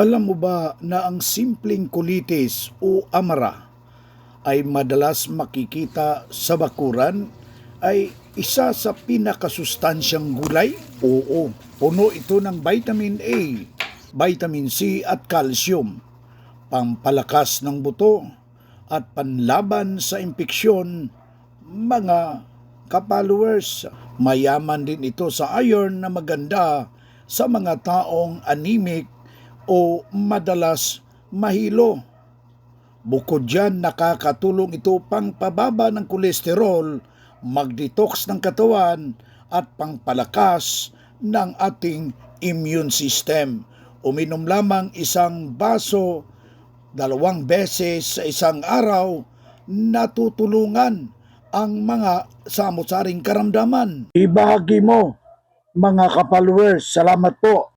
Alam mo ba na ang simpleng kulitis o amara ay madalas makikita sa bakuran ay isa sa pinakasustansyang gulay? Oo, puno ito ng vitamin A, vitamin C at calcium, pampalakas ng buto at panlaban sa impeksyon, mga kapalowers. Mayaman din ito sa iron na maganda sa mga taong anemic o madalas mahilo. Bukod dyan, nakakatulong ito pang pababa ng kolesterol, mag-detox ng katawan at pangpalakas ng ating immune system. Uminom lamang isang baso dalawang beses sa isang araw, natutulungan ang mga samot-saring karamdaman. Ibahagi mo, mga kapalwers. Salamat po.